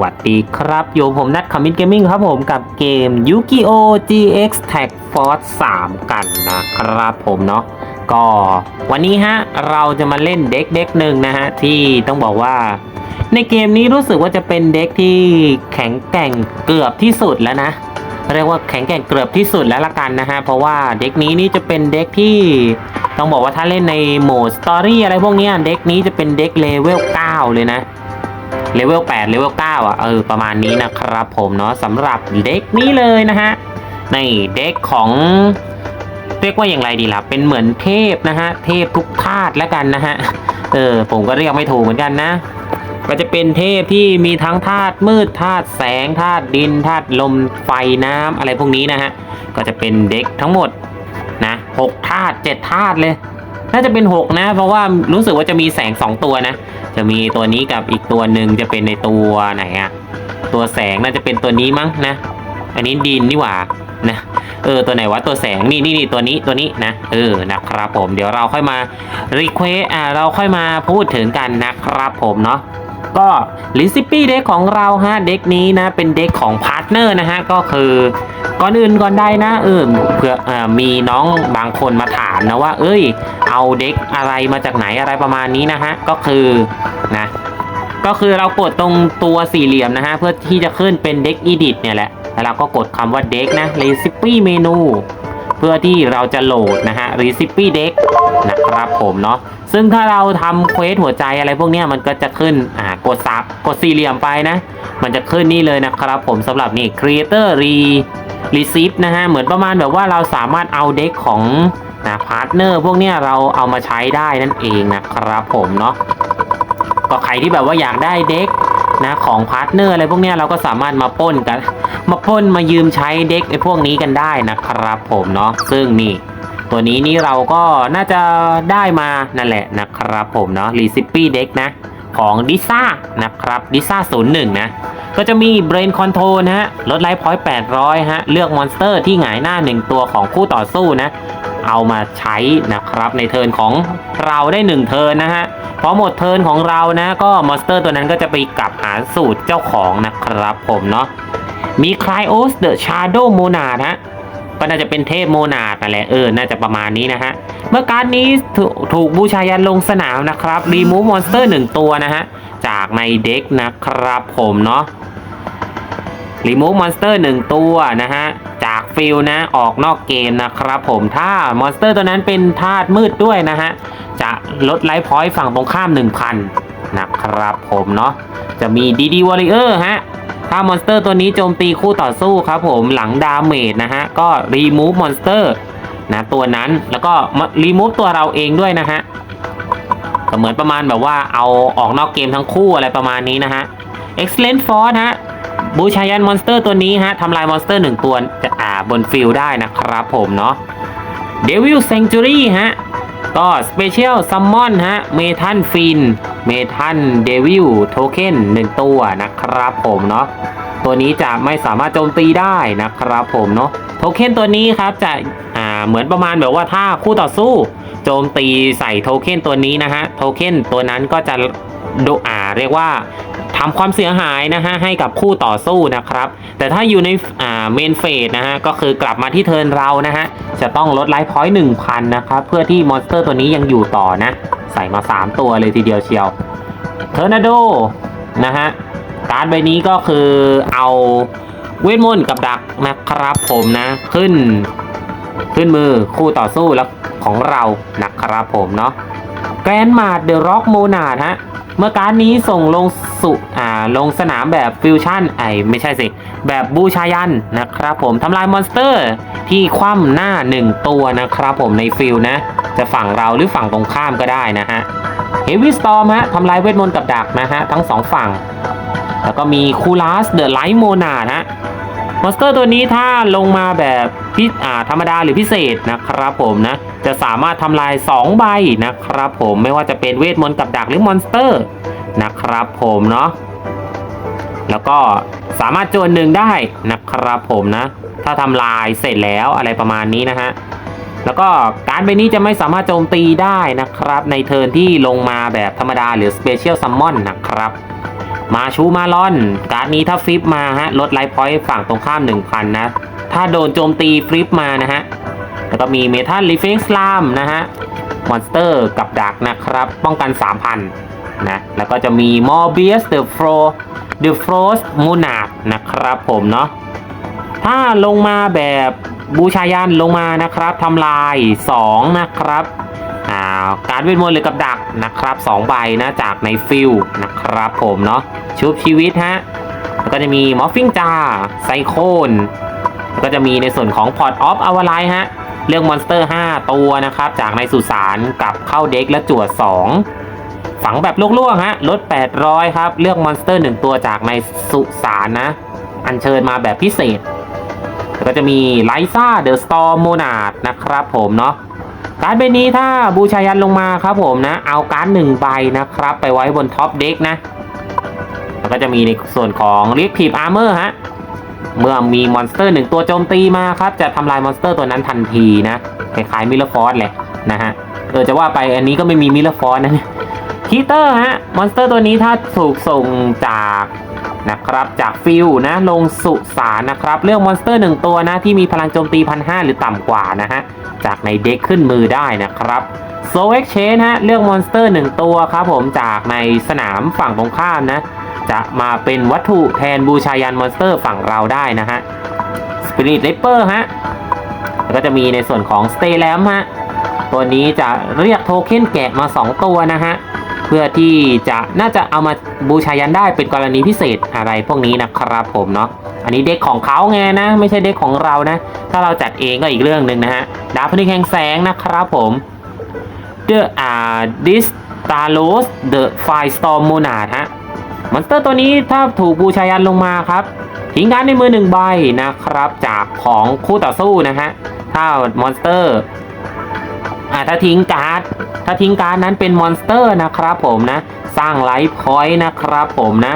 วัสดีครับอยู่ผมนัดคอมมินเกมมิ่งครับผมกับเกม Yu-Gi-Oh! GX Tag Force 3 กันนะครับผมเนาะก็วันนี้ฮะเราจะมาเล่นเด็กเด็กหนึ่งนะฮะ ที่ต้องบอกว่า ในเกมนี้รู้สึกว่าจะเป็นเด็กที่แข็งแกร่งเกือบที่สุดแล้วนะ เรียกว่าแข็งแกร่งเกือบที่สุดแล้วละกันนะฮะ เพราะว่าเด็กนี้นี่จะเป็นเด็กที่ต้องบอกว่าถ้าเล่นในโหมดสตอรี่อะไรพวกนี้เด็กนี้จะเป็นเด็กเลเวล9เลยนะ เลเวล8เลเวล9อะเออประมาณนี้นะครับผมเนาะสำหรับเด็กนี้เลยนะฮะในเด็กของเรียกว่าอย่างไรดีล่ะ เป็นเหมือนเทพนะฮะ เทพทุกธาตุแล้วกันนะฮะ เออ ผมก็เรียกไม่ถูกเหมือนกันนะ ก็จะเป็นเทพที่มีทั้งธาตุมืดธาตุแสงธาตุดินธาตุลมไฟน้ำอะไรพวกนี้นะฮะ ก็จะเป็นเด็กทั้งหมดนะหกธาตุเจ็ดธาตุเลย น่าจะเป็นหกนะ เพราะว่ารู้สึกว่าจะมีแสงสองตัวนะ จะมีตัวนี้กับอีกตัวหนึ่งจะเป็นในตัวไหนอะตัวแสงน่าจะเป็นตัวนี้มั้งนะ อันนี้ดินนี่หว่านะเออตัวไหนวะตัวแสงนี่นี่นี่ตัวนี้ตัวนี้นะเออนะครับผมเดี๋ยวเราค่อยมารีเควสอ่าเราค่อยมาพูดถึงกันนะครับผมเนาะ ก็ลิซิปี้เด็กของเราฮะเด็กนี้นะเป็นเด็กของพาร์ทเนอร์นะฮะก็คือก่อนอื่นก่อนใดนะเออเผื่ออมีน้องบางคนมาถามนะว่า เอ้ย เอาเด็กอะไรมาจากไหนอะไรประมาณนี้นะฮะก็คือนะก็คือเรากดตรงตัวสี่เหลี่ยมนะฮะเพื่อที่จะขึ้นเป็นเด็ก edit เนี่ยแหละแล้วเราก็กดคำว่าเด็กนะ recipe menu เพื่อที่เราจะโหลดนะฮะ recipe deck นะครับผมเนาะ ซึ่งถ้าเราทำเควสหัวใจอะไรพวกนี้มันก็จะขึ้นอ่ากดซับกดสี่เหลี่ยมไปนะ มันจะขึ้นนี่เลยนะครับผมสำหรับนี่ creator re receive นะฮะเหมือนประมาณแบบว่าเราสามารถเอาเด็กของนะพาร์ทเนอร์พวกนี้เราเอามาใช้ได้นั่นเองนะครับผมเนาะก็ใครที่แบบว่าอยากได้เด็กนะของพาร์ทเนอร์อะไรพวกนี้เราก็สามารถมาป้นกัน มาป้นมายืมใช้เด็กไอ้พวกนี้กันได้นะครับผมเนาะซึ่งนี่ ตัวนี้นี่เราก็น่าจะได้มานั่นแหละนะครับผมเนาะรีซิปี้เด็กนะของดิซ่านะครับดิซ่า01 นะ ก็จะมีเบรนคอนโทรนะฮะลดไลฟ์พอยต์800 ฮะ เลือกมอนสเตอร์ที่หงายหน้า 1 ตัวของคู่ต่อสู้นะ เอามาใช้นะครับในเทิร์นของเราได้ 1 เทิร์นนะฮะพอหมดเทิร์นของเรานะ ก็มอนสเตอร์ตัวนั้นก็จะไปกลับหาสูตรเจ้าของนะครับผมเนาะมีคลายโอสเดอะชาโดโมนาฮะ ก็น่าจะเป็นเทพโมนาดนั่นแหละเออ น่าจะประมาณนี้นะฮะ เมื่อการนี้ถูถูกบูชายันลงสนามนะครับ รีมูฟมอนสเตอร์หนึ่งตัวนะฮะ จากในเด็กนะครับผมเนาะรีมูฟมอนสเตอร์หนึ่งตัวนะฮะ จากฟิลนะออกนอกเกมนะครับผมถ้ามอนสเตอร์ตัวนั้นเป็นธาตุมืดด้วยนะฮะ จะลดไลฟ์พอยต์ฝั่งตรงข้าม 1,000 นะครับผมเนาะจะมีดีดีวอริเออร์ฮะถ้ามอนสเตอร์ตัวนี้โจมตีคู่ต่อสู้ครับผมหลังดาเมจนะฮะก็รีมูฟมอนสเตอร์นะตัวนั้นแล้วก็รีมูฟตัวเราเองด้วยนะฮะเหมือนประมาณแบบว่าเอาออกนอกเกมทั้งคู่อะไรประมาณนี้นะฮะ Excellent Force ฮะบูชายันมอนสเตอร์ตัวนี้ฮะทำลายมอนสเตอร์หนึ่งตัวจะอ่าบนฟิลได้นะครับผมเนาะ Devil Sanctuary ฮะก็ Special Summon ฮะเมทันฟิน เมทัลเดวิลโทเค็นหนึ่งตัวนะครับผมเนาะตัวนี้จะไม่สามารถโจมตีได้นะครับผมเนาะโทเค็นตัวนี้ครับจะอ่าเหมือนประมาณแบบว่าถ้าคู่ต่อสู้ โจมตีใส่โทเค็นตัวนี้นะฮะโทเค็นตัวนั้นก็จะโดอ่าเรียกว่า ทำความเสียหายนะฮะให้กับคู่ต่อสู้นะครับ แต่ถ้าอยู่ในอ่าเมนเฟสนะฮะก็คือกลับมาที่เทิร์นเรานะฮะจะต้องลดไลฟ์พอยต์หนึ่งพันนะครับเพื่อที่มอนสเตอร์ตัวนี้ยังอยู่ต่อนะ ใส่มา 3 ตัวเลยทีเดียวเชียวเทอร์นาโดนะฮะการ์ดใบนี้ก็คือเอาเวทมนต์กับดักนะครับผมนะขึ้น ขึ้นมือคู่ต่อสู้แล้วของเรานะครับผมเนาะแกรนมาดเดอะร็อกโมนาดฮะ เมื่อการนี้ส่งลงสุอ่าลงสนามแบบฟิวชั่นไอไม่ใช่สิ แบบบูชายันนะครับผมทำลายมอนสเตอร์ที่คว่ำหน้า 1 ตัวนะครับผมในฟิลนะ จะฝั่งเราหรือฝั่งตรงข้ามก็ได้นะฮะเฮฟวี่สตอมฮะทำลายเวทมนต์กับดักนะฮะ ทั้งสองฝั่ง แล้วก็มีคูลัสเดอะไลท์โมนาฮะมอนสเตอร์ตัวนี้ถ้าลงมาแบบ พิธรรมดาหรือพิเศษนะครับผมนะจะสามารถทำลาย 2 ใบนะครับผมไม่ว่าจะเป็นเวทมนต์กับดักหรือมอนสเตอร์นะครับผมเนาะแล้วก็สามารถโจนหนึ่งได้นะครับผมนะ ถ้าทำลายเสร็จแล้วอะไรประมาณนี้นะฮะแล้วก็การใบนี้จะไม่สามารถโจมตีได้นะครับ ในเทิร์นที่ลงมาแบบธรรมดาหรือ Special Summon นนะครับ มาชูมาลอน การ์ดนี้ถ้าฟิปมาฮะลดไลฟ์พอยต์ฝั่งตรงข้าม 1,000 นะ ถ้าโดนโจมตีฟลิปมานะฮะ แล้วก็มีเมทัลรีเฟกซ์ลามนะฮะ มอนสเตอร์กับดักนะครับ ป้องกัน 3,000 นะ แล้วก็จะมีมอร์เบียสเดอะฟรเดอะฟรอสมูนาดนะครับผมเนาะ ถ้าลงมาแบบบูชายันลงมานะครับทำลาย 2 นะครับอ่าการเวทมนต์หรือกับดักนะครับ2ใบนะจากในฟิลนะครับผมเนาะชุบชีวิตฮะแล้วก็จะมีมอฟฟิงจาไซโคน ก็จะมีในส่วนของพอร์ตออฟอวไลฮะเลือกมอนสเตอร์ 5 ตัวนะครับ จากในสุสานกับเข้าเด็กและจวด2ฝังแบบลวกๆฮะ ลด 800 ครับ เลือกมอนสเตอร์ 1 ตัวจากในสุสานนะ อัญเชิญมาแบบพิเศษ แล้วก็จะมีไลซ่าเดอะสตอร์โมนาดนะครับผมเนาะการ์ดใบนี้ถ้าบูชายันลงมาครับผมนะ เอาการ์ดหนึ่งใบนะครับ ไปไว้บนท็อปเด็กนะ แล้วก็จะมีในส่วนของเรียกทีมอาร์เมอร์ฮะ เมื่อมีมอนสเตอร์หนึ่งตัวโจมตีมาครับ จะทำลายมอนสเตอร์ตัวนั้นทันทีนะคล้ายๆมิลเลอร์ฟอร์สเลยนะฮะเออจะว่าไปอันนี้ก็ไม่มีมิลเลอร์ฟอร์สนะคีเตอร์ฮะมอนสเตอร์ตัวนี้ถ้าถูกส่งจากนะครับจากฟิลนะลงสุสานนะครับเลือกมอนสเตอร์หนึ่งตัวนะที่มีพลังโจมตีพันห้าหรือต่ำกว่านะฮะจากในเด็กขึ้นมือได้นะครับโซเอ็กเชนฮะเลือกมอนสเตอร์หนึ่งตัวครับผมจากในสนามฝั่งตรงข้ามนะ จะมาเป็นวัตถุแทนบูชายันมอนสเตอร์ฝั่งเราได้นะฮะสปิริตเลเปอร์ฮะก็จะมีในส่วนของสเต y แลมฮะตัวนี้จะเรียกโทเค็นแกะมา 2 ตัวนะฮะเพื่อที่จะน่าจะเอามาบูชายันได้เป็นกรณีพิเศษอะไรพวกนี้นะครับผมเนาะอันนี้เด็กของเขาไงนะ ไม่ใช่เด็กของเรานะ ถ้าเราจัดเองก็อีกเรื่องหนึ่งนะฮะดาบพนิกแห่งแสงนะครับผม The อ่า This t a r o s The Firestorm Monad ฮะ มอนสเตอร์ตัวนี้ถ้าถูกบูชายันลงมาครับทิ้งการ์ดในมือหนึ่งใบนะครับ จากของคู่ต่อสู้นะฮะถ้ามอนสเตอร์อ่าถ้าทิ้งการ์ดถ้าทิ้งการ์ดนั้นเป็นมอนสเตอร์นะครับผมนะ สร้างไลฟ์พอยต์นะครับผมนะ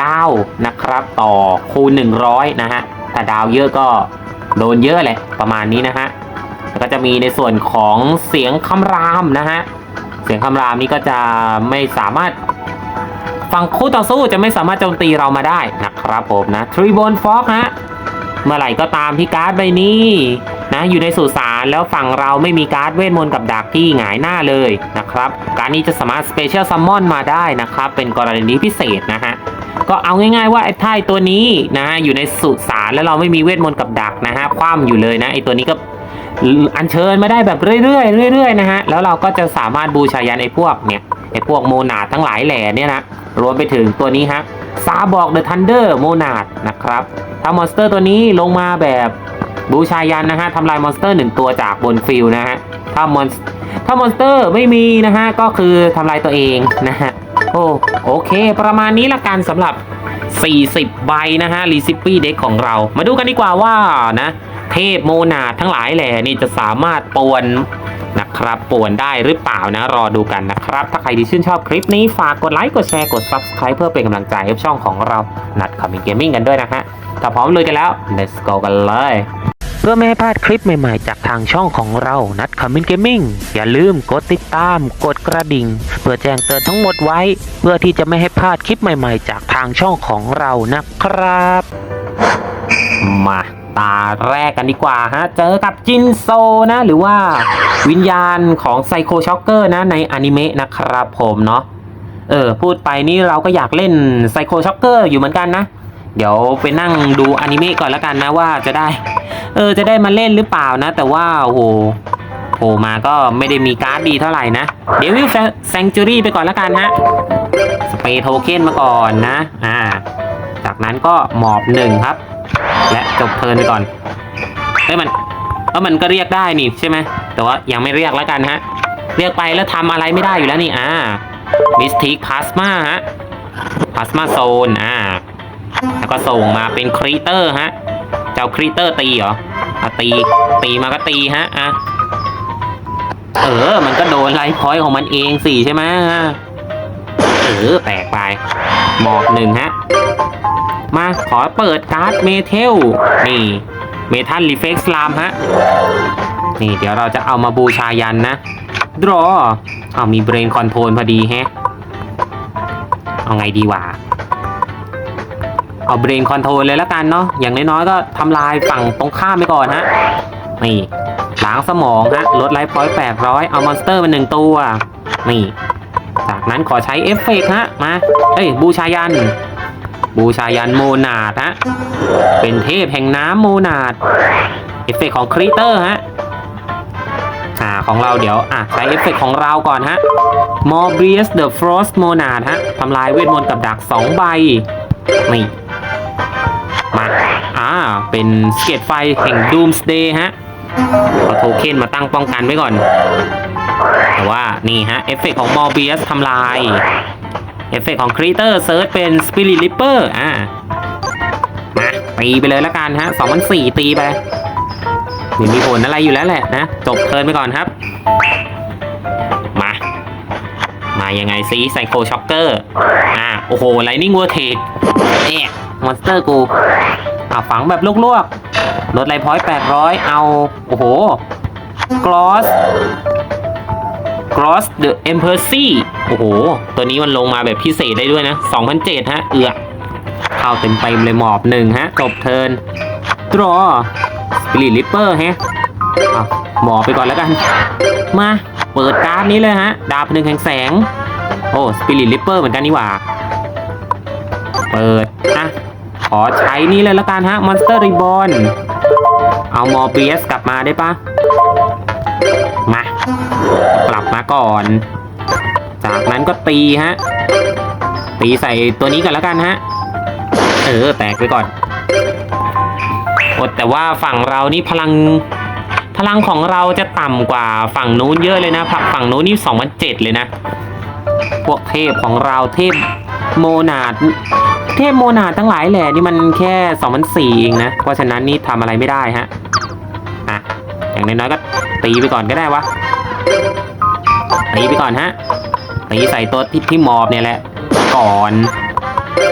ดาวนะครับต่อคูณ100 นะฮะ ถ้าดาวเยอะก็โดนเยอะแหละประมาณนี้นะฮะแล้วก็จะมีในส่วนของเสียงคำรามนะฮะ เสียงคำรามนี้ก็จะไม่สามารถ ฝั่งคู่ต่อสู้จะไม่สามารถโจมตีเรามาได้นะครับผมนะทรีบอนฟอกฮะเมื่อไหร่ก็ตามที่การ์ดใบนี้นะอยู่ในสุสานแล้วฝั่งเราไม่มีการ์ดเวทมนต์กับดักที่หงายหน้าเลยนะครับการดนี้จะสามารถสเปเชียลซัมมอนมาได้นะครับเป็นกรณีพิเศษนะฮะก็เอาง่ายๆว่าไอ้ท่ายตัวนี้นะฮะอยู่ในสุสานแล้วเราไม่มีเวทมนต์กับดักนะฮะคว่ำอยู่เลยนะไอ้ตัวนี้ก็ อัญเชิญมาได้แบบเรื่อยๆเรื่อยๆนะฮะแล้วเราก็จะสามารถบูชายันไอ้พวกเนี่ยไอ้พวกโมนาทั้งหลายแหล่เนี่ยนะรวมไปถึงตัวนี้ฮะซาบอกเดอะทันเดอร์โมนาดนะครับถ้ามอนสเตอร์ตัวนี้ลงมาแบบบูชายันนะฮะทำลายมอนสเตอร์หนึ่งตัวจากบนฟิลนะฮะถ้ามอนถ้ามอนสเตอร์ไม่มีนะฮะก็คือทำลายตัวเองนะฮะโอ้โอเค ประมาณนี้ละกันสำหรับ 40 ใบนะฮะรีซิปปี้เด็กของเรา มาดูกันดีกว่าว่านะ เทพโมนาทั้งหลายแหล่นี่จะสามารถป่วนนะครับป่วนได้หรือเปล่านะรอดูกันนะครับ ถ้าใครที่ชื่นชอบคลิปนี้ฝากกดไลค์กดแชร์กด Subscribe เพื่อเป็นกำลังใจให้ช่องของเรานัดคอมมิงเกมมิ่งกันด้วยนะฮะถ้าพร้อมเลยกันแล้ว let's go กันเลย เพื่อไม่ให้พลาดคลิปใหม่ๆ จากทางช่องของเรานัดคอมมินเกมมิ่งอย่าลืมกดติดตาม กดกระดิ่ง เพื่อแจ้งเตือนทั้งหมดไว้ เพื่อที่จะไม่ให้พลาดคลิปใหม่ๆ จากทางช่องของเรานะครับ มา ตาแรกกันดีกว่าฮะ เจอกับจินโซนะ หรือว่าวิญญาณของไซโคช็อกเกอร์นะในอนิเมะนะครับผมเนาะเออ พูดไปนี่เราก็อยากเล่นไซโคช็อกเกอร์อยู่เหมือนกันนะ เดี๋ยวไปนั่งดูอนิเมะก่อนแล้วกันนะว่าจะได้ เออ จะได้มาเล่นหรือเปล่านะ แต่ว่าโอ้โหโผล่มาก็ไม่ได้มีการ์ดดีเท่าไหร่นะ เดวิลแซงจูรี่ไปก่อนแล้วกันฮะ สเปโทเค็นมาก่อนนะ อ่า จากนั้นก็หมอบหนึ่งครับ และจบเทินไปก่อนเฮ้ยมันเออมันก็เรียกได้นี่ใช่ไหมแต่ว่ายังไม่เรียกแล้วกันฮะ เรียกไปแล้วทำอะไรไม่ได้อยู่แล้วนี่อ่ามิสทิกพลาสมาฮะพลาสมาโซนอ่าแล้วก็ส่งมาเป็นครีเตอร์ฮะเจ้าครีเตอร์ตีเหรออะตีตีมาก็ตีฮะอะเออ มันก็โดนไลฟ์พอยต์ของมันเองสิใช่ไหมเออแตกไปหมอบหนึ่งฮะ มาขอเปิดการ์ดเมเทลนี่เมทัลรีเฟกซ์ลามฮะ นี่เดี๋ยวเราจะเอามาบูชายันนะ ดรอเอามีเบรนคอนโทรลพอดีแฮะ เอาไงดีวะเอาเบรนคอนโทรลเลยแล้วกันเนาะอย่างน้อยๆก็ทำลายฝั่งตรงข้ามไปก่อนฮะ นี่ล้างสมองฮะลดไลฟ์พอยต์แปดร้อยเอามอนสเตอร์มาหนึ่งตัว นี่ จากนั้นขอใช้เอฟเฟกต์ฮะ มา เอ้ยบูชายัน บูชายันโมนาดฮะ เป็นเทพแห่งน้ำโมนาดเอฟเฟกต์ของครีเตอร์ฮะอ่าของเราเดี๋ยวอะใช้เอฟเฟกต์ของเราก่อนฮะ m o b i u s the Frost Monad ฮะทำลายเวทมนต์กับดักสองใบ นี่ มา อ่า เป็นสเก็ตไฟแห่ง Doomsday ฮะเอาโทเค็นมาตั้งป้องกันไว้ก่อน แต่ว่านี่ฮะ เอฟเฟกต์ของ m o b i u s ทำลาย เอฟเฟกต์ของ Creator Search เป็น Spirit Reaper อ่ามาตีไปเลยละกันฮะ2004ตีไปไม่มีผลอะไรอยู่แล้วแหละนะ จบเทิร์นไปก่อนครับ มา มายังไงซีไซโคช็อกเกอร์อ่าโอ้โหไลนิ่งวัวเทกเอ๊ะมอนสเตอร์กูอ่าฝังแบบลวกๆลดไลพอยต์800เอา โอ้โหกรอสกรอสเดอะเอ็มเพอร์ซี่ โอ้โห ตัวนี้มันลงมาแบบพิเศษได้ด้วยนะ2007ฮะ เอือเข้าเต็มเต็มๆเลยหมอบหนึ่งฮะจบเทินดรอสปิริตลิปเปอร์ฮะอะหมอบไปก่อนแล้วกัน มา เปิดการ์ดนี้เลยฮะ ดาบหนึ่งแห่งแสง โอ้สปิริตลิปเปอร์เหมือนกันนี่หว่า เปิดอะขอใช้นี่เลยแล้วกันฮะมอนสเตอร์รีบอนเอามอร์เบียสกลับมาได้ปะมา กลับมาก่อน จากนั้นก็ตีฮะ ตีใส่ตัวนี้ก่อนแล้วกันฮะ เออ แตกไปก่อนอดแต่ว่าฝั่งเรานี่พลังพลังของเราจะต่ำกว่าฝั่งนู้นเยอะเลยนะฝั่งนู้นนี่2007เลยนะ พวกเทพของเราเทพโมนาดเทพโมนาดทั้งหลายแหละนี่มันแค่2004เองนะ เพราะฉะนั้นนี่ทำอะไรไม่ได้ฮะอะอย่างน้อยๆก็ตีไปก่อนก็ได้วะตีไปก่อนฮะ ตีใส่ตัวที่ที่มอบเนี่ยแหละ ก่อน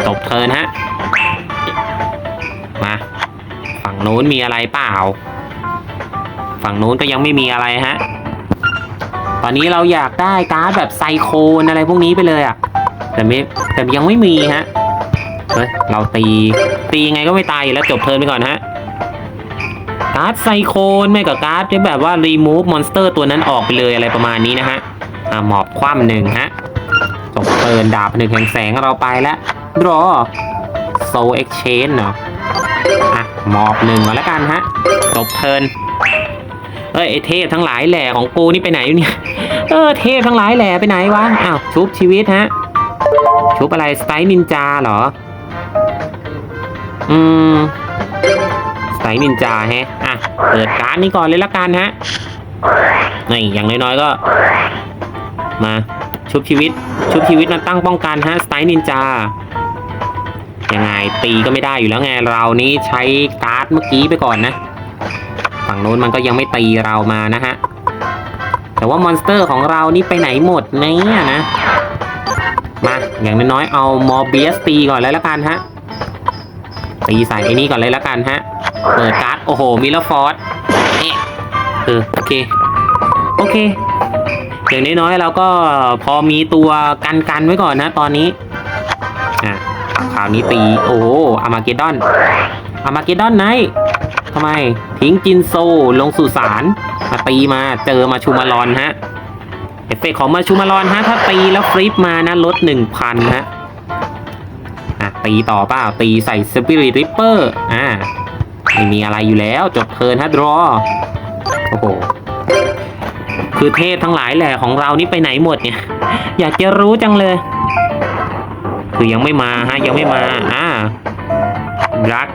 จบเทินฮะ มา ฝั่งนู้นมีอะไรเปล่า ฝั่งนู้นก็ยังไม่มีอะไรฮะ ตอนนี้เราอยากได้การ์ดแบบไซโคนอะไรพวกนี้ไปเลยอะแต่ไม่แต่ยังไม่มีฮะเฮ้ยเราตีตีไงก็ไม่ตายแล้วจบเทินไปก่อนฮะการ์ดไซโคนไม่กับการ์ดที่แบบว่ารีมูฟมอนสเตอร์ตัวนั้นออกไปเลยอะไรประมาณนี้นะฮะ หมอบคว่ำหนึ่งฮะจบเทิร์นดาบหนึ่งแห่งแสงเราไปแล้วรอโซเอ็กชแนนเนาะอะหมอบหนึ่งมาแล้วกันฮะจบเทินเอ้ยเทพทั้งหลายแหล่ของกูนี่ไปไหนอยู่เนี่ย เออเทพทั้งหลายแหล่ไปไหนวะ อ้าวชุบชีวิตฮะ ชุบอะไรสไตล์นินจาเหรอ อืมสไตล์นินจาฮะ อะ เปิดการ์ดนี้ก่อนเลยละกันฮะ นี่อย่างน้อยๆก็ มา ชุบชีวิต ชุบชีวิตมาตั้งป้องกันฮะสไตล์นินจายังไงตีก็ไม่ได้อยู่แล้วไงเรานี้ใช้การ์ดเมื่อกี้ไปก่อนนะ ฝั่งโน้นมันก็ยังไม่ตีเรามานะฮะแต่ว่ามอนสเตอร์ของเรานี่ไปไหนหมดเนี่ยนะ มาอย่างน้อยๆเอามอร์เบียสตีก่อนเลยละกันฮะตีใส่ไอ้นี่ก่อนเลยละกันฮะเปิดการ์ดโอ้โหมิลเลอร์ฟอร์ดเอ๊ะเออโอเค โอเค อย่างน้อยๆเราก็พอมีตัวกันกันไว้ก่อนนะ ตอนนี้อะคราวนี้ตีโอ้อามาเกดอนอามาเกดอนไนทำไมทิ้งจินโซลงสู่สารมาตีมาเจอมาชูมาลอนฮะเอฟเฟกของมาชูมาลอนฮะถ้าตีแล้วฟลิปมานะลดหนึ่งพันฮะอะตีต่อเปล่าตีใส่สปิริตริปเปอร์อ่าไม่มีอะไรอยู่แล้วจบเทิร์นฮะดรอ คือเทพทั้งหลายแหละของเรานี่ไปไหนหมดเนี่ย อยากจะรู้จังเลย คือยังไม่มาฮะยังไม่มาอ่าดัก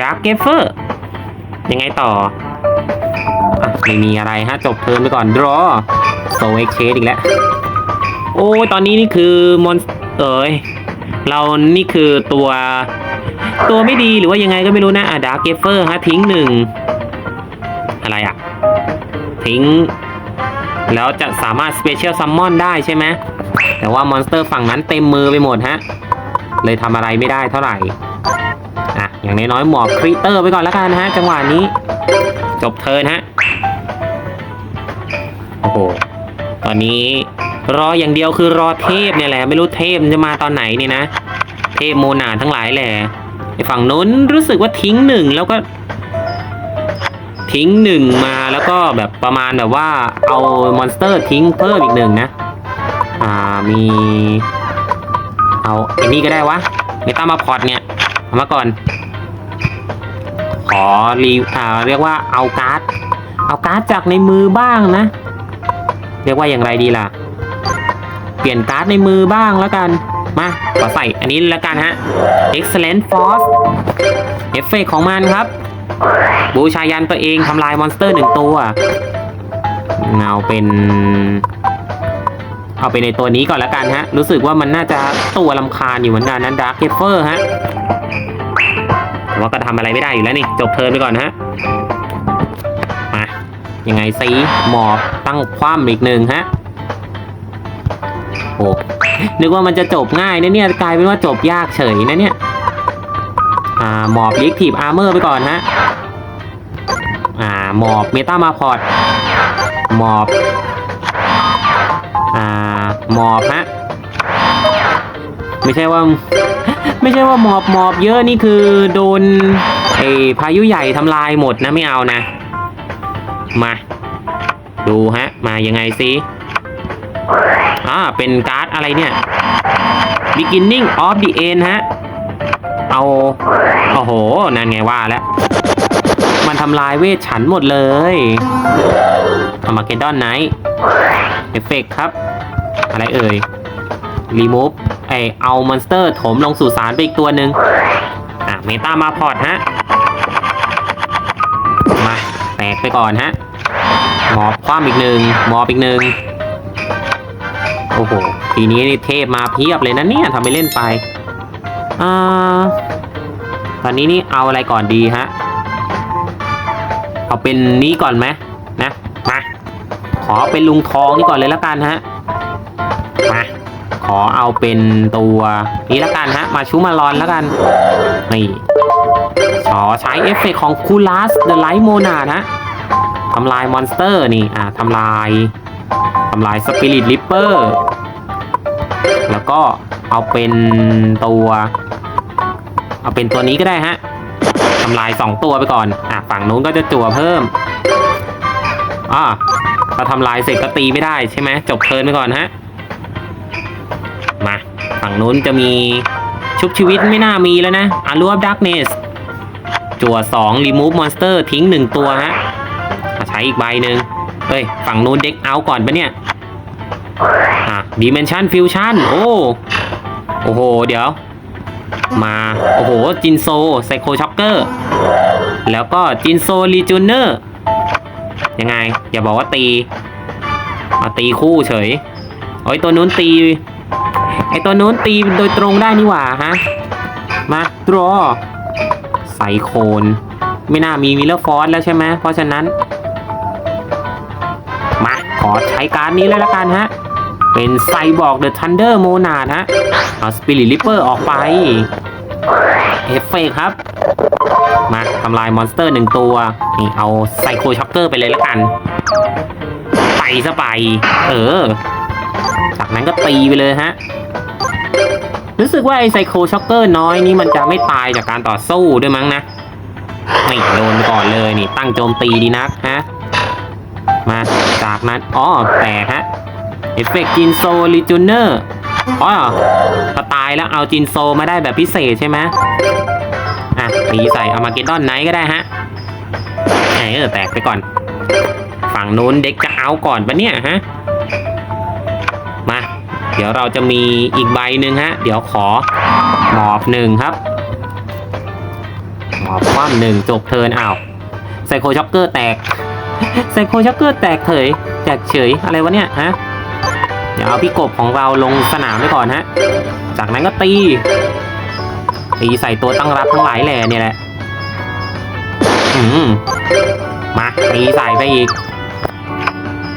ดักเกฟเฟอร์ยังไงต่ออไม่มีอะไรฮะ จบเทิร์นไปก่อนดรอโซเอ็กเชดอีกแล้ว โอ้ยตอนนี้นี่คือมอนเอ้ยเรานี่คือตัวตัวไม่ดีหรือว่ายังไงก็ไม่รู้นะอะดักเกฟเฟอร์ฮะทิ้งหนึ่งอะไรอะ ทิ้ง แล้วจะสามารถสเปเชียลซัมมอนได้ใช่ไหมแต่ว่ามอนสเตอร์ฝั่งนั้นเต็มมือไปหมดฮะ เลยทำอะไรไม่ได้เท่าไหร่อะอย่างน้อยๆหมอบครีเตอร์ไปก่อนแล้วกันฮะ จังหวะนี้ จบเทิร์นฮะ โอ้โห ตอนนี้รออย่างเดียวคือรอเทพเนี่ยแหละ ไม่รู้เทพจะมาตอนไหนเนี่ยนะ เทพโมนาทั้งหลายแหละฝั่งนู้นรู้สึกว่าทิ้งหนึ่งแล้วก็ ทิ้งหนึ่งมาแล้วก็แบบประมาณแบบว่าเอามอนสเตอร์ทิ้งเพิ่มอีกหนึ่งนะ อ่ามี เอาไอ้นี่ก็ได้วะเมตามาพอร์ตเนี่ยเอามาก่อน ขอรีอ่าเรียกว่าเอาการ์ด เอาการ์ดจากในมือบ้างนะ เรียกว่าอย่างไรดีล่ะ เปลี่ยนการ์ดในมือบ้างแล้วกัน มาขอใส่อันนี้แล้วกันฮะ excellent force เอฟเฟกของมันครับ บูชายันตัวเองทำลายมอนสเตอร์หนึ่งตัวเอาเป็นเอาไปในตัวนี้ก่อนแล้วกันฮะ รู้สึกว่ามันน่าจะตัวลำคาญอยู่เหมือนกันนั้นดาร์คเคเฟอร์ฮะแต่ว่าก็ทำอะไรไม่ได้อยู่แล้วนี่ จบเทิร์นไปก่อนฮะ มายังไงซีหมอบตั้งคว่ำอีกหนึ่งฮะ โอ้นึกว่ามันจะจบง่ายนะเนี่ย กลายเป็นว่าจบยากเฉยนะเนี่ย อ่าหมอบลิกทีฟอาร์เมอร์ไปก่อนฮะอ่าหมอบเมตามาพอร์ตหมอบอ่าหมอบฮะไม่ใช่ว่าไม่ใช่ว่าหมอบหมอบเยอะนี่คือโดนไอ้พายุใหญ่ทำลายหมดนะไม่เอานะ มา ดูฮะ มายังไงซิอ่าเป็นการ์ดอะไรเนี่ย beginning of the end ฮะ โอ้โห นั่นไงว่าแล้ว มันทำลายเวทฉันหมดเลยเอามาเกดดอนไนท์เอฟเฟกครับ อะไรเอ่ย รีมูฟไอเอามอนสเตอร์ถมลงสู่สารไปอีกตัวหนึ่งอะ เมตามาพอร์ตฮะ มาแตกไปก่อนฮะ หมอบคว้ามอีกหนึ่งหมอบอีกหนึ่งโอ้โห ทีนี้นี่เทพมาเพียบเลยนะเนี่ยทำไปเล่นไป อ่า ตอนนี้นี่เอาอะไรก่อนดีฮะ เอาเป็นนี้ก่อนไหมนะ มา ขอเป็นลุงทองนี่ก่อนเลยแล้วกันฮะ มา ขอเอาเป็นตัวนี้แล้วกันฮะ มาชูมารอนแล้วกัน นี่ขอใช้เอฟเฟกของคูลัสเดอะไลท์โมนาฮะทำลายมอนสเตอร์นี่ อ่าทำลายทำลายสปิริตลิปเปอร์ แล้วก็เอาเป็นตัว เอาเป็นตัวนี้ก็ได้ฮะทำลายสองตัวไปก่อน อะฝั่งนู้นก็จะจั่วเพิ่มอ่าถ้าทำลายเสร็จก็ตีไม่ได้ใช่ไหมจบเทิร์นไปก่อนฮะ มาฝั่งนู้นจะมีชุบชีวิตไม่น่ามีแล้วนะอารูอับดักเนสจั่วสองรีมูฟมอนสเตอร์ทิ้งหนึ่งตัวฮะมาใช้อีกใบหนึ่งเฮ้ย ฝั่งนู้นเด็กเอาก่อนปะเนี่ย อะดิเมนชันฟิวชั่นโอ้ โอ้โห เดี๋ยว มา โอ้โห จินโซ ไซโคช็อกเกอร์ แล้วก็จินโซรีจูเนอร์ ยังไง อย่าบอกว่าตีมาตีคู่เฉยโอ้ยตัวนู้นตี ไอตัวนู้นตีโดยตรงได้นี่หว่าฮะ มาดรอไซโคน ไม่น่ามีมิลเลอร์ฟอร์แล้วใช่ไหมเพราะฉะนั้น มา ขอใช้การนี้เลยละกันฮะ เป็นไซบอร์กเดอะทันเดอร์โมนาดฮะเอาสปิริตลิปเปอร์ออกไป เอฟเฟกครับ มาทำลายมอนสเตอร์หนึ่งตัว นี่เอาไซโคช็อกเกอร์ไปเลยละกัน ไปซะไป เออ จากนั้นก็ตีไปเลยฮะ รู้สึกว่าไอไซโคช็อกเกอร์น้อยนี่มันจะไม่ตายจากการต่อสู้ด้วยมั้งนะนี่โดนก่อนเลยนี่ตั้งโจมตีดีนักฮะ มาจากนั้น อ๋อแตกฮะ อฟเฟกจินโซลิจูเนอร์อ๋อถ้าตายแล้วเอาจินโซมาได้แบบพิเศษใช่ไหมอะตีใส่เอามาเกดดอนไนก็ได้ฮะเออแตกไปก่อน ฝั่งนู้นเด็กจะเอาก่อนปะเนี่ยฮะมา เดี๋ยวเราจะมีอีกใบหนึ่งฮะ เดี๋ยวขอหมอบหนึ่งครับหมอบคว่ำหนึ่งจบเทิร์นอ้าวไซโคช็อกเกอร์แตกไซโคช็อกเกอร์แตกเฉยแตกเฉยอะไรวะเนี่ยฮะ ดี๋ยวเอาพี่กบของเราลงสนามไปก่อนฮะ จากนั้นก็ตี ตีใส่ตัวตั้งรับทั้งหลายแหล่เนี่ยแหละ อืม มาตีใส่ไปอีก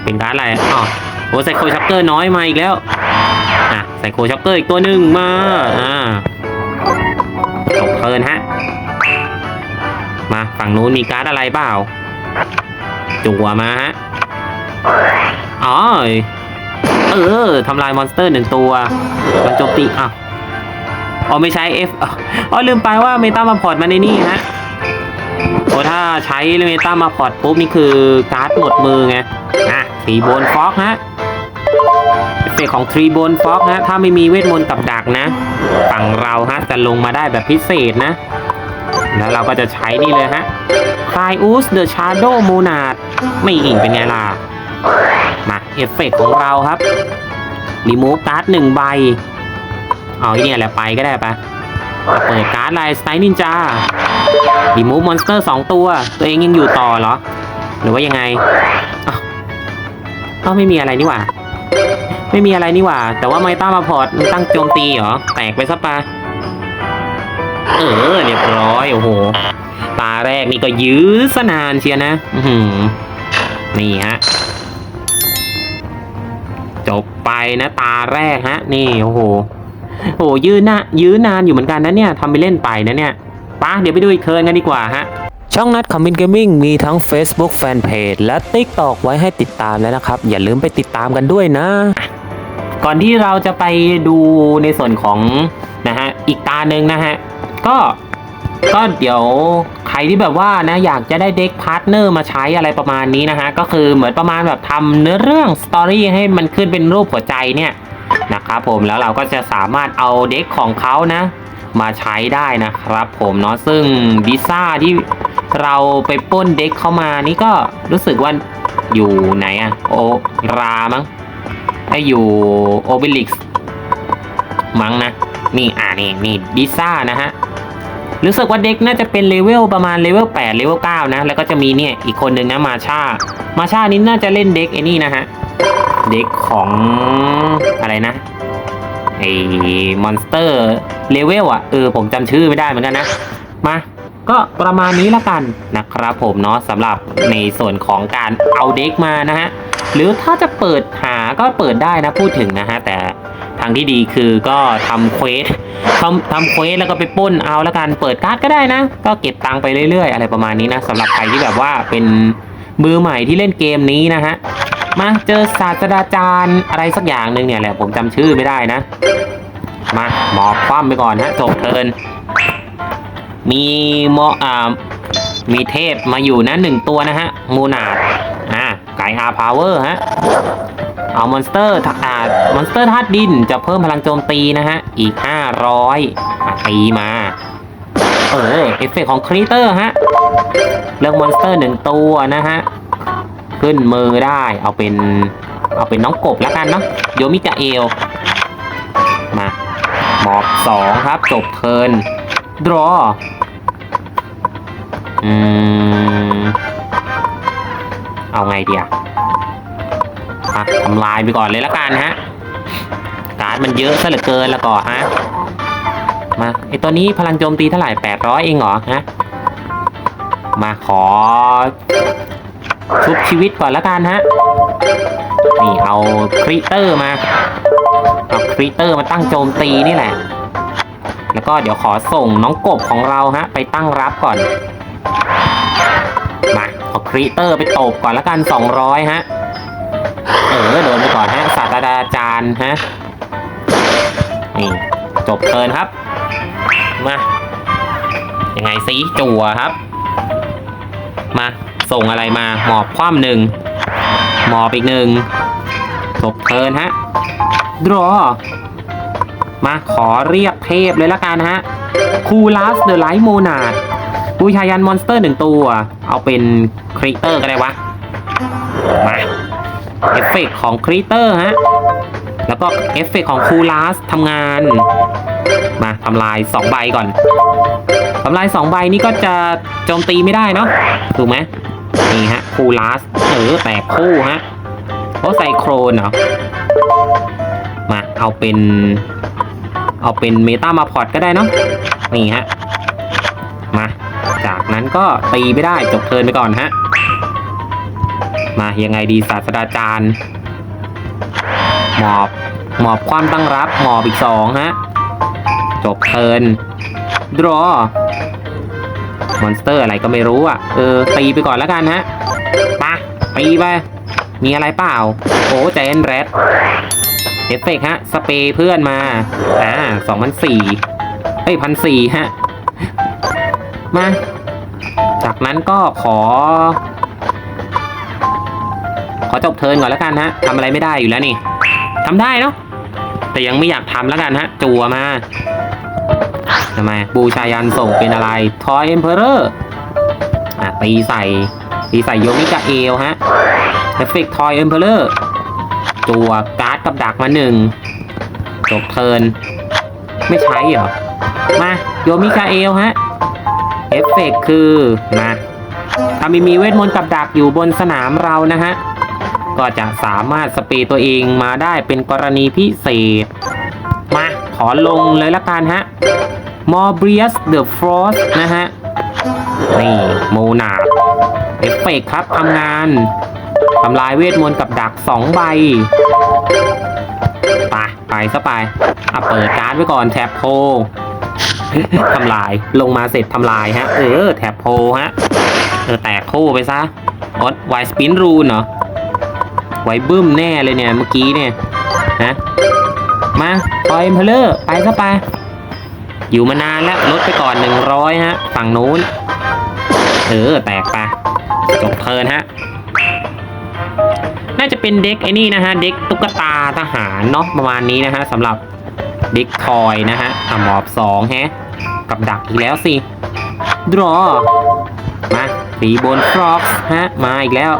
เป็นการอะไรอ๋อโอ้ไซโคช็อกเกอร์น้อยมาอีกแล้ว อะไซโคช็อกเกอร์อีกตัวหนึ่งมา อ่าจบเทินฮะ มาฝั่งนู้นมีการ์ดอะไรเปล่าจั่วมาฮะอ๋อ เออทำลายมอนสเตอร์หนึ่งตัวมันโจมตีอะอ๋อไม่ใช้ F อ๋อลืมไปว่าเมตามาพอร์ตมาในนี่ฮะโอ้ถ้าใช้เมตามาพอร์ตปุ๊บนี่คือการ์ดหมดมือไงอะสีโบนฟอกฮะเอฟเฟกของทรีโบนฟอกฮะ ถ้าไม่มีเวทมนต์กับดักนะ ฝั่งเราฮะจะลงมาได้แบบพิเศษนะ แล้วเราก็จะใช้นี่เลยฮะคลายอูสเดอะชาร์โดโมนาดไม่อิงเป็นไงล่ะ เอฟเฟกต์ของเราครับรีมูฟการ์ดหนึ่งใบ เอาไอเนี่ยแหละไปก็ได้ปะเปิดการ์ดลายสไตนินจารีมูฟมอนสเตอร์สองตัว ตัวเองยังอยู่ต่อเหรอ หรือว่ายังไงอ้าวไม่มีอะไรนี่หว่า ไม่มีอะไรนี่หว่า แต่ว่าไมต้ามาพอร์ตมันตั้งโจมตีเหรอ แตกไปซะปะเออเรียบร้อยโอ้โหตาแรกนี่ก็ยื้อสนานเชียนะ อืนี่ฮะ จบไปนะตาแรกฮะ นี่โอ้โหโอ้โหยื้อนะยื้อนานอยู่เหมือนกันนะเนี่ยทำไปเล่นไปนะเนี่ยป้าเดี๋ยวไปดูอีกเทิร์นกันดีกว่าฮะช่องนัดคอมมินเกมมิ่งมีทั้ง Facebook Fanpage และ TikTok ไว้ให้ติดตามแล้วนะครับ อย่าลืมไปติดตามกันด้วยนะ ก่อนที่เราจะไปดูในส่วนของนะฮะอีกตาหนึ่งนะฮะก็ ก็เดี๋ยวใครที่แบบว่านะอยากจะได้เด็กพาร์ทเนอร์มาใช้อะไรประมาณนี้นะฮะ ก็คือเหมือนประมาณแบบทำเนื้อเรื่องสตอรี่ให้มันขึ้นเป็นรูปหัวใจเนี่ยนะครับผมแล้วเราก็จะสามารถเอาเด็กของเขานะ มาใช้ได้นะครับผมเนาะซึ่งดิซ่าที่เราไปป้นเด็กเข้ามานี่ก็รู้สึกว่าอยู่ไหนอะโอรามั้งไออยู่โอเบลิกส์มั้งนะนี่อ่านี่นี่ดิซ่านะฮะ รู้สึกว่าเด็กน่าจะเป็นเลเวลประมาณเลเวล8เลเวล9นะ แล้วก็จะมีเนี่ยอีกคนหนึ่งนะมาชามาชานี้น่าจะเล่นเด็กไอ้นี่นะฮะ เด็กของอะไรนะไอ้มอนสเตอร์เลเวลอะเออผมจำชื่อไม่ได้เหมือนกันนะ มาก็ประมาณนี้ละกันนะครับผมเนาะสำหรับในส่วนของการเอาเด็กมานะฮะ หรือถ้าจะเปิดหาก็เปิดได้นะพูดถึงนะฮะ แต่ ทางที่ดีคือก็ทำเควสทำทำเควสแล้วก็ไปป้นเอาแล้วกันเปิดการ์ดก็ได้นะ ก็เก็บตังค์ไปเรื่อยๆ อะไรประมาณนี้นะสำหรับใครที่แบบว่าเป็นมือใหม่ที่เล่นเกมนี้นะฮะมาเจอศาสตราจารย์อะไรสักอย่างหนึ่งเนี่ยแหละผมจำชื่อไม่ได้นะ มาหมอบคว่ำไปก่อนฮะจบเทิร์นมีมออ่ามีเทพมาอยู่นะหนึ่งตัวนะฮะมูนาดอ่าไก่อาพาวเวอร์ฮะ เอามอนสเตอร์อ่ามอนสเตอร์ธาตุดินจะเพิ่มพลังโจมตีนะฮะ อีก 500อะตีมา เออ เอฟเฟกต์ของครีเตอร์ฮะ เลือกมอนสเตอร์หนึ่งตัวนะฮะ ขึ้นมือได้ เอาเป็น เอาเป็นน้องกบแล้วกันเนาะ โยมิกาเอล มาหมอบสองครับ จบเทินดรอ อืม เอาไงเดีย อะทำลายไปก่อนเลยละกันฮะ การ์ดมันเยอะซะเหลือเกินแล้วก็ฮะ มาไอตัวนี้พลังโจมตีเท่าไหร่แปดร้อยเองเหรอฮะ มาขอชุบชีวิตก่อนละกันฮะ นี่เอาครีเตอร์มา เอาครีเตอร์มาตั้งโจมตีนี่แหละ แล้วก็เดี๋ยวขอส่งน้องกบของเราฮะ ไปตั้งรับก่อน มาเอาครีเตอร์ไปตบก่อนละกัน200ฮะ เออโดนไปก่อนฮะศาสตราจารย์ฮะนี่จบเทินครับ มายังไงสิจั่วครับ มาส่งอะไรมาหมอบคว่ำหนึ่งหมอบอีกหนึ่งจบเทินฮะดรอมาขอเรียกเทพเลยละกันฮะคูลัสเดอะไลท์โมนาดบูชายันมอนสเตอร์หนึ่งตัว เอาเป็นครีเตอร์ก็ได้วะ มา เอฟเฟกต์ของครีเตอร์ฮะ แล้วก็เอฟเฟกต์ของคูลัสทำงาน มาทำลาย 2 ใบก่อนทำลาย 2 ใบนี่ก็จะโจมตีไม่ได้เนาะถูกไหมนี่ฮะคูลัสเออแตกคู่ฮะโอ้ไซโครนเหรอ มาเอาเป็น เอาเป็นเมตามาพอร์ตก็ได้เนาะนี่ฮะ มา จากนั้นก็ตีไม่ได้จบเทินไปก่อนฮะ มายังไงดีศาสตราจารย์ หมอบหมอบความตั้งรับ หมอบอีกสองฮะ จบเทินดรอมอนสเตอร์อะไรก็ไม่รู้อะ เออ ตีไปก่อนแล้วกันฮะปะตีไป มีอะไรเปล่า โอ้ใจเอ็นแรดเอฟเฟกฮะ สเปรย์เพื่อนมา อ่าสองพันสี่เอ้ยพันสี่ฮะ มา จากนั้นก็ขอ ขอจบเทิร์นก่อนแล้วกันฮะทำอะไรไม่ได้อยู่แล้วนี่ทำได้เนาะแต่ยังไม่อยากทำแล้วกันฮะจัวมาทำไมบูชายันส่งเป็นอะไรทอยเอ็มเพอเรอร์อะตีใส่ตีใส่โยมิกาเอลฮะเอฟเฟกทอยเอ็มเพอเรอร์จัวการ์ดกับดักมาหนึ่งจบเทิร์นไม่ใช้เหรอ มาโยมิกาเอลฮะ เอฟเฟกคือมาถ้ามีมีเวทมนต์กับดักอยู่บนสนามเรานะฮะ ก็จะสามารถสเปรย์ตัวเองมาได้เป็นกรณีพิเศษ มาขอลงเลยละกันฮะ m o b r i u s the Frost นะฮะ นี่โมนาเอฟเฟกครับทำงานทำลายเวทมนต์กับดักสองใบไปไปซะไปอะเปิดการ์ดไว้ก่อนแท็บโพทำลายลงมาเสร็จทำลายฮะ เออ แท็บโพฮะ เออแตกคู่ไปซะอดไวสปินรูนเหรอ ไวบึ้มแน่เลยเนี่ยเมื่อกี้เนี่ยนะมาคอยเพลเลอร์ไปซะไป อยู่มานานแล้วลดไปก่อนหนึ่งร้อยฮะ ฝั่งนู้น เออ แตกไปจบเทินฮะ น่าจะเป็นเด็กไอ้นี่นะฮะ เด็กตุ๊กตาทหารเนาะประมาณนี้นะฮะสำหรับเด็กทอยนะฮะอะหมอบสองฮะ กับดักอีกแล้วสิดรอ มาสีบนฟรอกฮะ มาอีกแล้ว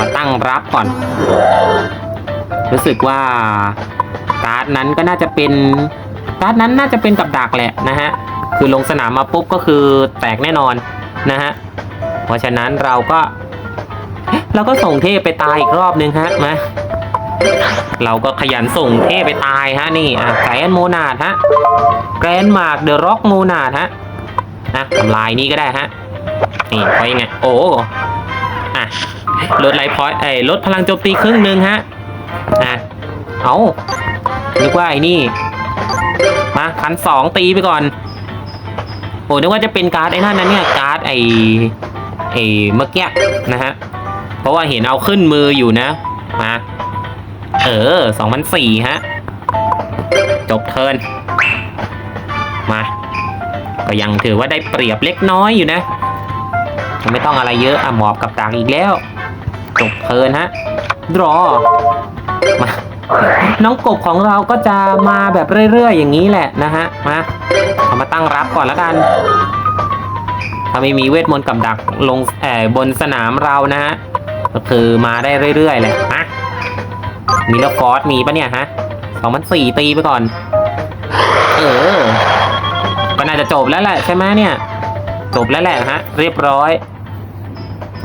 มาตั้งรับก่อน รู้สึกว่าการ์ดนั้นก็น่าจะเป็นการ์ดนั้นน่าจะเป็นกับดักแหละนะฮะคือลงสนามมาปุ๊บก็คือแตกแน่นอนนะฮะเพราะฉะนั้นเราก็เราก็ส่งเทพไปตายอีกรอบนึงฮะมาเราก็ขยันส่งเทพไปตายฮะนี่อะไกแอนโมนาดฮะแกรนมาร์กเดอะร็อกโมนาดฮะนะทำลายนี่ก็ได้ฮะนี่พอยังไงโอ้อะ ลดไลฟ์พอยต์เอ้ลดพลังโจมตีครึ่งหนึ่งฮะอะเอานึกว่าไอ้นี่มาพันสองตีไปก่อนโอ้นึกว่าจะเป็นการ์ดไอ้นั่นนะเนี่ยการ์ดไอ้ไอ้เมื่อกี้นะฮะเพราะว่าเห็นเอาขึ้นมืออยู่นะมาเออสองพันสี่ฮะ จบเทินมา ก็ยังถือว่าได้เปรียบเล็กน้อยอยู่นะ ไม่ต้องอะไรเยอะอะหมอบกับดักอีกแล้ว จบเทินฮะดรอมาน้องกบของเราก็จะมาแบบเรื่อยๆอย่างนี้แหละนะฮะมาเอามาตั้งรับก่อนแล้วกัน ถ้าไม่มีเวทมนต์กับดักลงแออบนสนามเรานะฮะก็คือมาได้เรื่อยๆเลยฮะมีแล้วฟอสมีปะเนี่ยฮะสองพันสี่ตีไปก่อน เออ ก็น่าจะจบแล้วแหละใช่ไหมเนี่ย จบแล้วแหละฮะ เรียบร้อย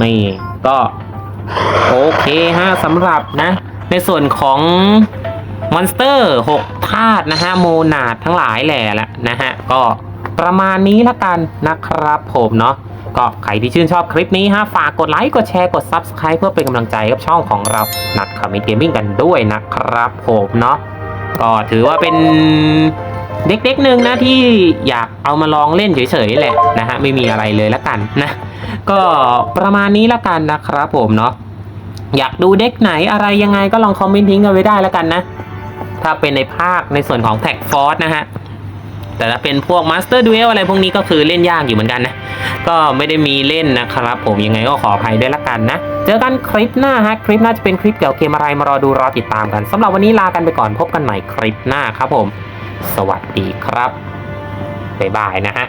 นี่ ก็ โอเคฮะสำหรับนะ ในส่วนของมอนสเตอร์6ธาตุนะฮะโมนาดทั้งหลายแหล่ละนะฮะ ก็ประมาณนี้ละกันนะครับผมเนาะก็ใครที่ชื่นชอบคลิปนี้ฮะ ฝากกดไลค์ กดแชร์ กด Subscribe เพื่อเป็นกำลังใจกับช่องของเรา นัดคอมเมนต์เกมมิ่งกันด้วยนะครับผมเนาะก็ถือว่าเป็น เด็กๆหนึ่งนะที่อยากเอามาลองเล่นเฉยๆแหละนะฮะไม่มีอะไรเลยละกันนะ ก็ประมาณนี้ละกันนะครับผมเนาะอยากดูเด็กไหนอะไรยังไงก็ลองคอมเมนต์ทิ้งกันไว้ได้แล้วกันนะ ถ้าเป็นในภาคในส่วนของแท็กฟอร์สนะฮะแต่ถ้าเป็นพวกมาสเตอร์ดูเอลอะไรพวกนี้ก็คือเล่นยากอยู่เหมือนกันนะ ก็ไม่ได้มีเล่นนะครับ ผมยังไงก็ขออภัยด้วยละกันนะ เจอกันคลิปหน้าฮะ คลิปหน้าจะเป็นคลิปเกี่ยวกับเกมอะไรมารอดูรอติดตามกันสำหรับวันนี้ลากันไปก่อนพบกันใหม่คลิปหน้าครับผม สวัสดีครับ บ๊ายบายนะฮะ